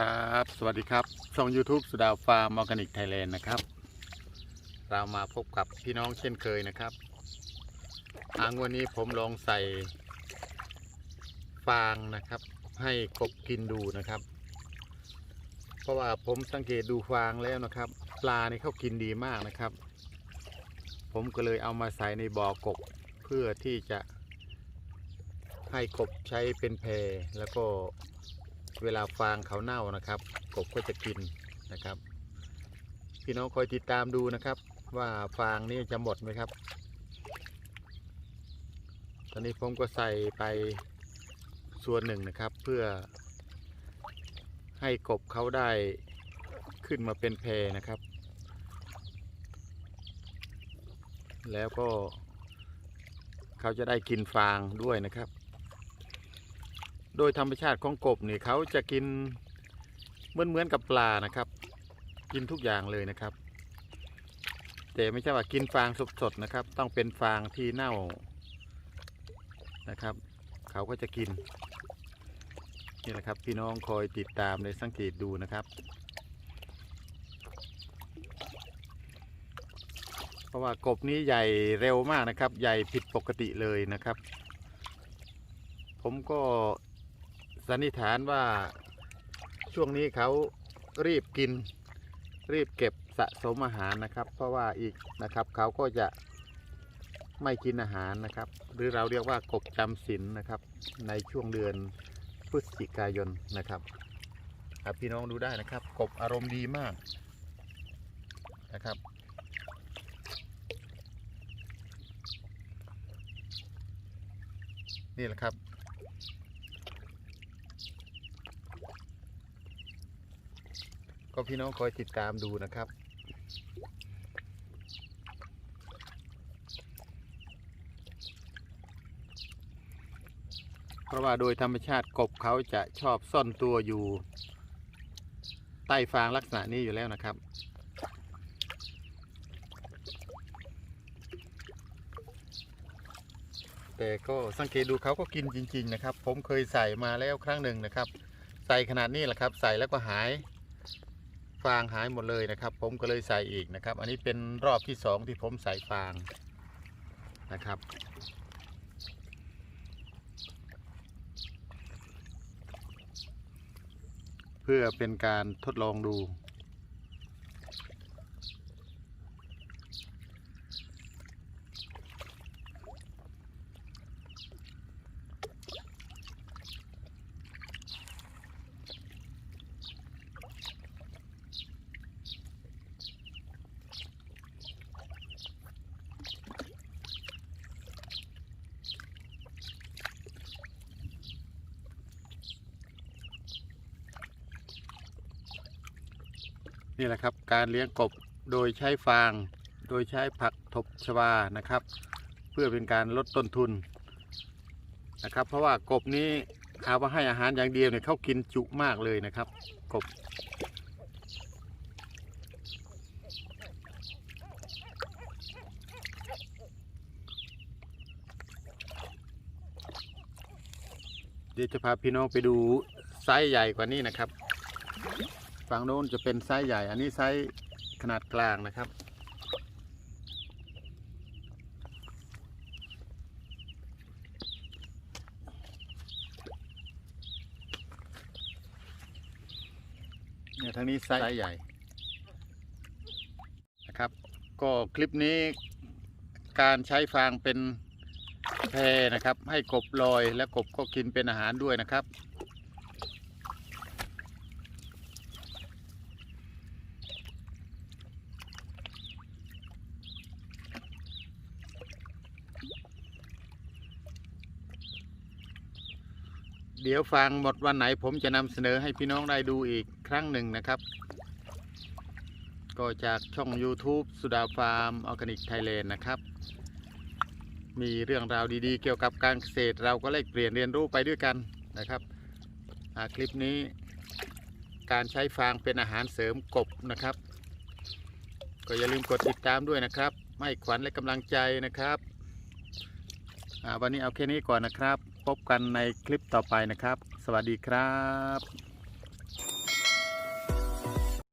ครับ สวัสดีครับ ช่อง YouTube สุดาฟาร์มออร์แกนิกไทยแลนด์นะครับ เรามาพบกับพี่น้องเช่นเคยนะครับทางวันนี้ผมลองใส่ ฟางนะครับ ให้กบกินดูนะครับ เพราะว่าผมสังเกตดูฟางแล้วนะครับ ปลานี่เขากินดีมากนะครับ ผมก็เลยเอามาใส่ในบ่อกบเพื่อที่จะให้กบใช้เป็นแพแล้วก็ เวลาฟางเขาเน่านะครับ กบก็จะกินนะครับ พี่น้องคอยติดตามดูนะครับ ว่าฟางนี่จะหมดไหมครับ ตอนนี้ผมก็ใส่ไปส่วนหนึ่งนะครับ เพื่อให้กบเขาได้ขึ้นมาเป็นแพนะครับ แล้วก็เขาจะได้กินฟางด้วยนะครับ โดยธรรมชาติของกบเนี่ยเขาจะกินเหมือนเหมือนกับปลานะครับ กินทุกอย่างเลยนะครับ แต่ไม่ใช่ว่ากินฟางสดๆนะครับ ต้องเป็นฟางที่เน่านะครับ เขาก็จะกินนี่แหละครับพี่น้องคอยติดตามในสังเกตดูนะครับ เพราะว่ากบนี้ใหญ่เร็วมากนะครับ ใหญ่ผิดปกติเลยนะครับ ผมก็ สันนิษฐานว่าช่วงนี้เขารีบกิน รีบเก็บสะสมอาหารนะครับ เพราะว่าอีกนะครับเขาก็จะไม่กินอาหารนะครับ หรือเราเรียกว่ากบจำศีลนะครับ ในช่วงเดือนพฤศจิกายนนะครับพี่น้องดูได้นะครับ กบอารมณ์ดีมากนะครับ นี่แหละครับ ก็พี่น้องคอยติดตามดูนะครับ เพราะว่าโดยธรรมชาติกบเขาจะชอบซ่อนตัวอยู่ ใต้ฟางลักษณะนี้อยู่แล้วนะครับแต่ก็สังเกตดูเขาก็กินจริง ๆ นะครับ ผมเคยใส่มาแล้วครั้งหนึ่งนะครับ ใส่ขนาดนี้แหละครับ ใส่แล้วก็หาย ฟางหายหมดเลยนะครับ ผมก็เลยใส่อีกนะครับ อันนี้เป็นรอบที่สองที่ผมใส่ฟางนะครับ เพื่อเป็นการทดลองดู นี่แหละครับการเลี้ยงกบโดยใช้ฟาง โดยใช้ผักทบชวานะครับ เพื่อเป็นการลดต้นทุนนะครับ เพราะว่ากบนี้เอาว่าให้อาหารอย่างเดียวเนี่ยเขากินจุมากเลยนะครับ กบ เดี๋ยวจะพาพี่น้องไปดูไซส์ใหญ่กว่านี้นะครับ ฝั่งโน้นจะเป็นไซส์ใหญ่ อันนี้ไซส์ขนาดกลางนะครับ เนี่ยทางนี้ไซส์ใหญ่นะครับ ก็คลิปนี้การใช้ฟางเป็นแพรนะครับ ให้กบลอยและกบก็กินเป็นอาหารด้วยนะครับ เดี๋ยวฟังหมดวันไหนผมจะนำเสนอให้พี่น้องได้ดูอีกครั้งหนึ่งนะครับ ก็จากช่อง YouTube สุดาฟาร์มออร์แกนิกไทยแลนด์นะครับ มีเรื่องราวดีๆ เกี่ยวกับการเกษตร เราก็แลกเปลี่ยนเรียนรู้ไปด้วยกันนะครับคลิปนี้การใช้ฟางเป็นอาหารเสริมกบนะครับ ก็อย่าลืมกดติดตามด้วยนะครับให้ขวัญและกำลังใจนะครับวันนี้เอาแค่นี้ก่อนนะครับ พบกันในคลิปต่อไปนะครับ สวัสดีครับ